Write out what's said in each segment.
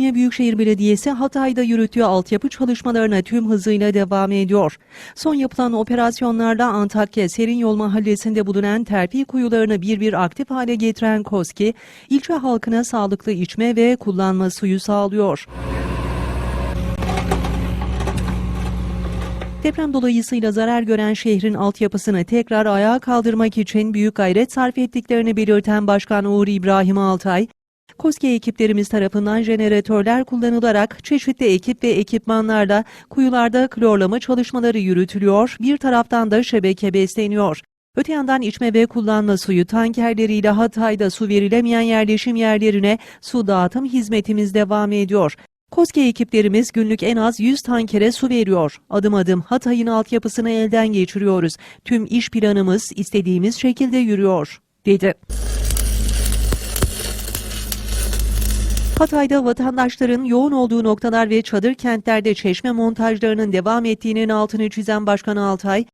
Konya Büyükşehir Belediyesi Hatay'da yürüttüğü altyapı çalışmalarına tüm hızıyla devam ediyor. Son yapılan operasyonlarda Antakya Serinyol Mahallesi'nde bulunan terfi kuyularını bir bir aktif hale getiren KOSKİ, ilçe halkına sağlıklı içme ve kullanma suyu sağlıyor. Deprem dolayısıyla zarar gören şehrin altyapısını tekrar ayağa kaldırmak için büyük gayret sarf ettiklerini belirten Başkan Uğur İbrahim Altay, KOSGE ekiplerimiz tarafından jeneratörler kullanılarak çeşitli ekip ve ekipmanlarla kuyularda klorlama çalışmaları yürütülüyor, bir taraftan da şebeke besleniyor. Öte yandan içme ve kullanma suyu tankerleriyle Hatay'da su verilemeyen yerleşim yerlerine su dağıtım hizmetimiz devam ediyor. KOSGE ekiplerimiz günlük en az 100 tankere su veriyor. Adım adım Hatay'ın altyapısını elden geçiriyoruz. Tüm iş planımız istediğimiz şekilde yürüyor, dedi. Hatay'da vatandaşların yoğun olduğu noktalar ve çadır kentlerde çeşme montajlarının devam ettiğinin altını çizen Başkan Altay,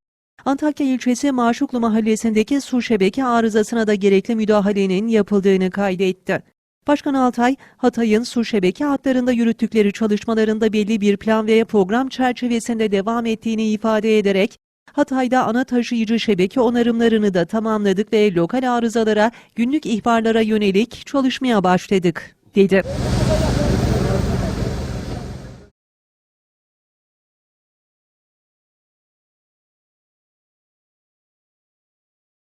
Antakya ilçesi Maşuklu mahallesindeki su şebeke arızasına da gerekli müdahalenin yapıldığını kaydetti. Başkan Altay, Hatay'ın su şebeke hatlarında yürüttükleri çalışmalarında belli bir plan ve program çerçevesinde devam ettiğini ifade ederek, Hatay'da ana taşıyıcı şebeke onarımlarını da tamamladık ve lokal arızalara, günlük ihbarlara yönelik çalışmaya başladık, dedi.